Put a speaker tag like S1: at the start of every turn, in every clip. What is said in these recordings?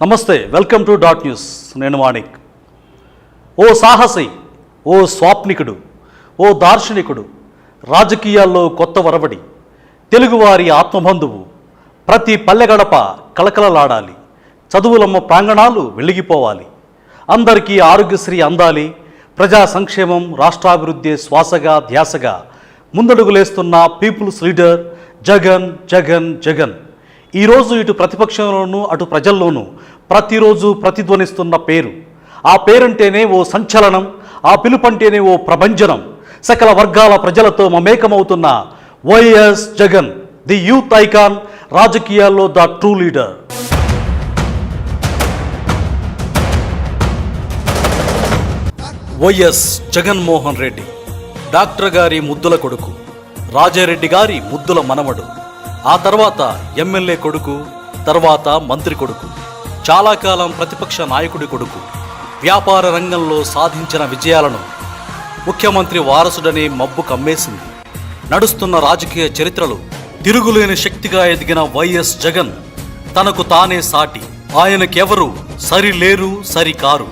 S1: నమస్తే welcome to dot news. నేను మాణిక్. ఓ సాహసి ఓ స్వాప్నికుడు ఓ దార్శనికుడు రాజకీయాల్లో కొత్త వరవడి తెలుగువారి ఆత్మబంధువు ప్రతి పల్లెగడప కలకలలాడాలి చదువులమ్మ ప్రాంగణాలు వెలిగిపోవాలి అందరికీ ఆరోగ్యశ్రీ అందాలి ప్రజా సంక్షేమం రాష్ట్రాభివృద్ధి శ్వాసగా ధ్యాసగా ముందడుగులేస్తున్న పీపుల్స్ లీడర్ జగన్ జగన్ జగన్. ఈరోజు ఇటు ప్రతిపక్షంలోనూ అటు ప్రజల్లోనూ ప్రతిరోజు ప్రతిధ్వనిస్తున్న పేరు. ఆ పేరంటేనే ఓ సంచలనం ఆ పిలుపంటేనే ఓ ప్రభంజనం. సకల వర్గాల ప్రజలతో మమేకమవుతున్న YS Jagan the youth icon రాజకీయాల్లో the true leader. YS Jaganmohan Reddy doctor గారి ముద్దుల కొడుకు రాజారెడ్డి గారి ముద్దుల మనవడు. ఆ తర్వాత ఎమ్మెల్యే కొడుకు తర్వాత మంత్రి కొడుకు చాలా కాలం ప్రతిపక్ష నాయకుడి కొడుకు వ్యాపార రంగంలో సాధించిన విజయాలను ముఖ్యమంత్రి వారసుడనే మబ్బు కమ్మేసింది. నడుస్తున్న రాజకీయ చరిత్రలు తిరుగులేని శక్తిగా ఎదిగిన వైఎస్ జగన్ తనకు తానే సాటి ఆయనకెవరు సరి లేరు సరి కారు.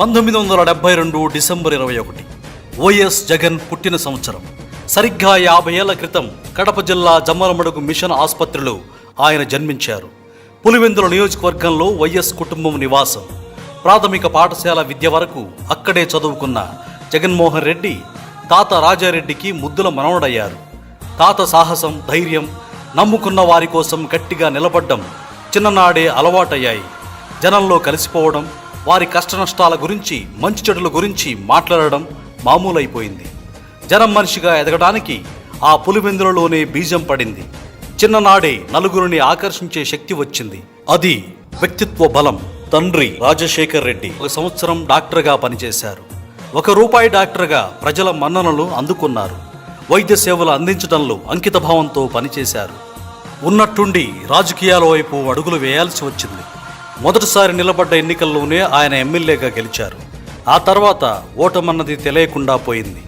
S1: పంతొమ్మిది వందల డెబ్బై రెండు డిసెంబర్ ఇరవై ఒకటి. వైఎస్ జగన్ పుట్టిన సంవత్సరం. సరిగ్గా యాభై ఏళ్ళ క్రితం కడప జిల్లా జమ్మలమడుగు మిషన్ ఆసుపత్రిలో ఆయన జన్మించారు. పులివెందుల నియోజకవర్గంలో వైఎస్ కుటుంబం నివాసం. ప్రాథమిక పాఠశాల విద్య వరకు అక్కడే చదువుకున్న జగన్మోహన్ రెడ్డి తాత రాజారెడ్డికి ముద్దుల మనవడయ్యారు. తాత సాహసం ధైర్యం నమ్ముకున్న వారి కోసం గట్టిగా నిలబడ్డం చిన్ననాడే అలవాటయ్యాయి. జనంలో కలిసిపోవడం వారి కష్టనష్టాల గురించి మంచి చెడుల గురించి మాట్లాడడం మామూలైపోయింది. జనం మనిషిగా ఎదగడానికి ఆ పులివెందులలోనే బీజం పడింది. చిన్ననాడే నలుగురిని ఆకర్షించే శక్తి వచ్చింది. అది వ్యక్తిత్వ బలం. తండ్రి రాజశేఖర్ రెడ్డి ఒక సంవత్సరం డాక్టర్గా పనిచేశారు. ఒక రూపాయి డాక్టర్గా ప్రజల మన్ననలు అందుకున్నారు. వైద్య సేవలు అందించడంలో అంకితభావంతో పనిచేశారు. ఉన్నట్టుండి రాజకీయాల వైపు అడుగులు వేయాల్సి వచ్చింది. మొదటిసారి నిలబడ్డ ఎన్నికల్లోనే ఆయన ఎమ్మెల్యేగా గెలిచారు. ఆ తర్వాత ఓటమన్నది తెలియకుండా పోయింది.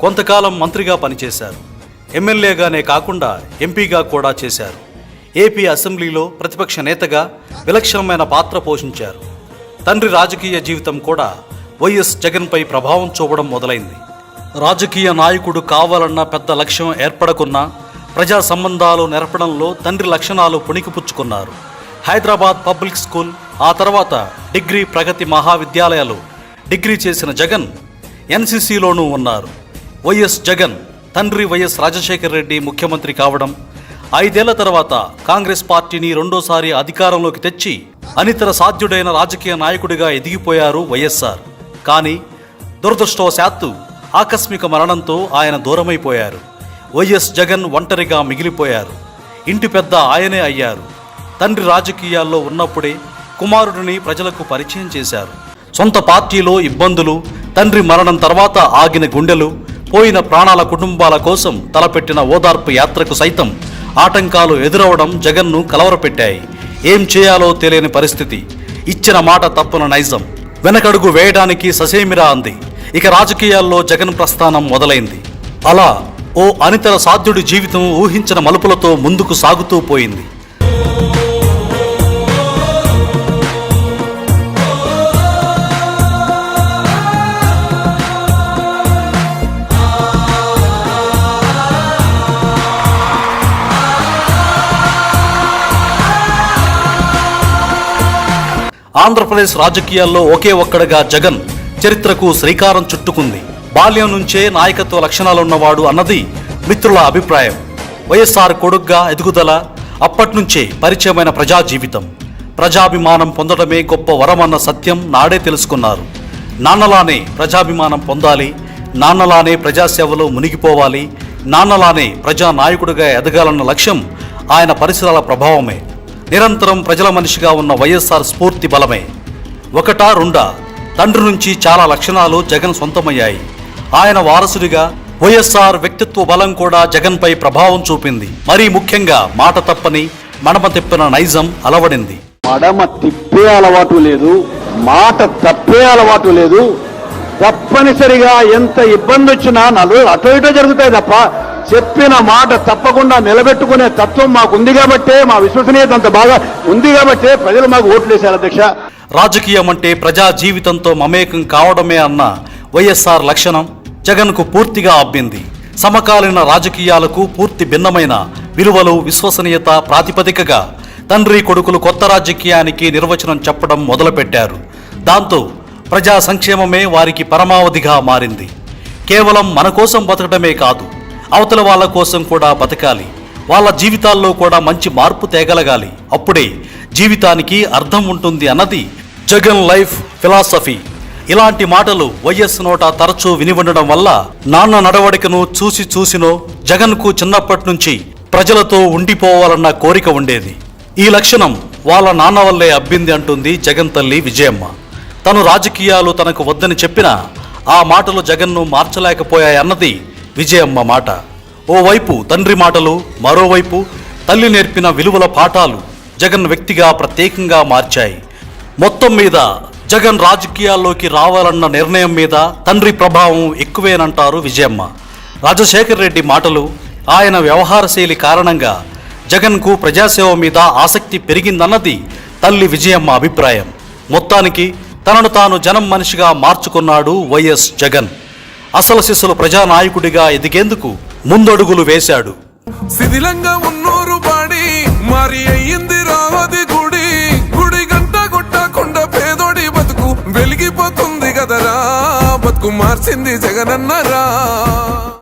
S1: కొంతకాలం మంత్రిగా పనిచేశారు. ఎమ్మెల్యేగానే కాకుండా ఎంపీగా కూడా చేశారు. ఏపీ అసెంబ్లీలో ప్రతిపక్ష నేతగా విలక్షణమైన పాత్ర పోషించారు. తండ్రి రాజకీయ జీవితం కూడా వైఎస్ జగన్పై ప్రభావం చూపడం మొదలైంది. రాజకీయ నాయకుడు కావాలన్న పెద్ద లక్ష్యం ఏర్పడకున్నా ప్రజా సంబంధాలు నెరపడంలో తండ్రి లక్షణాలు పుణికిపుచ్చుకున్నారు. హైదరాబాద్ పబ్లిక్ స్కూల్ ఆ తర్వాత డిగ్రీ ప్రగతి మహావిద్యాలయాలు డిగ్రీ చేసిన జగన్ ఎన్సీసీలోనూ ఉన్నారు. వైఎస్ జగన్ తండ్రి వైఎస్ రాజశేఖర రెడ్డి ముఖ్యమంత్రి కావడం ఐదేళ్ళ తర్వాత కాంగ్రెస్ పార్టీని రెండోసారి అధికారంలోకి తెచ్చి అనితర సాధ్యుడైన రాజకీయ నాయకుడిగా ఎదిగిపోయారు వైఎస్ఆర్. కానీ దురదృష్టవశాత్తు ఆకస్మిక మరణంతో ఆయన దూరమైపోయారు. వైఎస్ జగన్ ఒంటరిగా మిగిలిపోయారు. ఇంటి పెద్ద ఆయనే అయ్యారు. తండ్రి రాజకీయాల్లో ఉన్నప్పుడే కుమారుడిని ప్రజలకు పరిచయం చేశారు. సొంత పార్టీలో ఇబ్బందులు తండ్రి మరణం తర్వాత ఆగిన గుండెలు పోయిన ప్రాణాల కుటుంబాల కోసం తలపెట్టిన ఓదార్పు యాత్రకు సైతం ఆటంకాలు ఎదురవడం జగన్ను కలవరపెట్టాయి. ఏం చేయాలో తెలియని పరిస్థితి. ఇచ్చిన మాట తప్పున నైజం. వెనకడుగు వేయడానికి ససేమిరా అంది. ఇక రాజకీయాల్లో జగన్ ప్రస్థానం మొదలైంది. అలా ఓ అనితర సాధ్యుడి జీవితం ఊహించిన మలుపులతో ముందుకు సాగుతూ పోయింది. ఆంధ్రప్రదేశ్ రాజకీయాల్లో ఒకే ఒక్కడుగా జగన్ చరిత్రకు శ్రీకారం చుట్టుకుంది. బాల్యం నుంచే నాయకత్వ లక్షణాలున్నవాడు అన్నది మిత్రుల అభిప్రాయం. వైఎస్ఆర్ కొడుగ్గా ఎదుగుదల అప్పట్నుంచే పరిచయమైన ప్రజా జీవితం. ప్రజాభిమానం పొందడమే గొప్ప వరమన్న సత్యం నాడే తెలుసుకున్నారు. నాన్నలానే ప్రజాభిమానం పొందాలి నాన్నలానే ప్రజాసేవలో మునిగిపోవాలి నాన్నలానే ప్రజా నాయకుడిగా ఎదగాలన్న లక్ష్యం ఆయన పరిసరాల ప్రభావమే. నిరంతరం ప్రజల మనిషిగా ఉన్న వైఎస్ఆర్ స్ఫూర్తి బలమే. ఒకటా రెండా తండ్రి నుంచి చాలా లక్షణాలు జగన్ సొంతమయ్యాయి. ఆయన వారసుడిగా వైఎస్ఆర్ వ్యక్తిత్వ బలం కూడా జగన్పై ప్రభావం చూపింది. మరీ ముఖ్యంగా మాట తప్పని మడమ తిప్పిన నైజం అలవడింది.
S2: మడమ తిప్పే అలవాటు లేదు మాట తప్పే అలవాటు లేదు. తప్పనిసరిగా ఎంత ఇబ్బంది వచ్చినా నలుగురు అటు ఇటో జరుగుతాయి తప్ప చెప్పిన మాట తప్పకుండా నిలబెట్టుకునే తత్వం మాకు ఉంది కాబట్టే మా విశ్వసనీయత అంత బాగా ఉంది కాబట్టే ప్రజలు మాకు ఓట్లేశారు అధ్యక్ష.
S1: రాజకీయం అంటే ప్రజా జీవితంతో మమేకం కావడమే అన్న వైఎస్ఆర్ లక్షణం జగన్కు పూర్తిగా అబ్బింది. సమకాలీన రాజకీయాలకు పూర్తి భిన్నమైన విలువలు విశ్వసనీయత ప్రాతిపదికగా తండ్రి కొడుకులు కొత్త రాజకీయానికి నిర్వచనం చెప్పడం మొదలుపెట్టారు. దాంతో ప్రజా సంక్షేమమే వారికి పరమావధిగా మారింది. కేవలం మన కోసం బతకడమే కాదు అవతల వాళ్ళ కోసం కూడా బతకాలి. వాళ్ళ జీవితాల్లో కూడా మంచి మార్పు తేగలగాలి. అప్పుడే జీవితానికి అర్థం ఉంటుంది అన్నది జగన్ లైఫ్ ఫిలాసఫీ. ఇలాంటి మాటలు వైఎస్ నోట తరచూ వినివండడం వల్ల నాన్న నడవడికను చూసి చూసినో జగన్కు చిన్నప్పటి నుంచి ప్రజలతో ఉండిపోవాలన్న కోరిక ఉండేది. ఈ లక్షణం వాళ్ళ నాన్న వల్లే అబ్బింది అంటుంది జగన్ తల్లి విజయమ్మ. తను రాజకీయాలు తనకు వద్దని చెప్పినా ఆ మాటలు జగన్ను మార్చలేకపోయాయన్నది విజయమ్మ మాట. ఓవైపు తండ్రి మాటలు మరోవైపు తల్లి నేర్పిన విలువల పాఠాలు జగన్ వ్యక్తిగా ప్రత్యేకంగా మార్చాయి. మొత్తం మీద జగన్ రాజకీయాల్లోకి రావాలన్న నిర్ణయం మీద తండ్రి ప్రభావం ఎక్కువేనంటారు విజయమ్మ. రాజశేఖర్ రెడ్డి మాటలు ఆయన వ్యవహార శైలి కారణంగా జగన్కు ప్రజాసేవ మీద ఆసక్తి పెరిగిందన్నది తల్లి విజయమ్మ అభిప్రాయం. మొత్తానికి తనను తాను జనం మనిషిగా మార్చుకున్నాడు వైఎస్ జగన్. అసలు శిశులు ప్రజానాయకుడిగా ఎదిగేందుకు ముందడుగులు వేశాడు.
S3: శిథిలంగా ఉన్నూరు బాడి మరి అయ్యింది రావది గుడి. గుడి గంట కొట్టకుండా పేదోడి బతుకు వెలిగిపోతుంది కదరా బతుకు మార్చింది జగనన్నరా.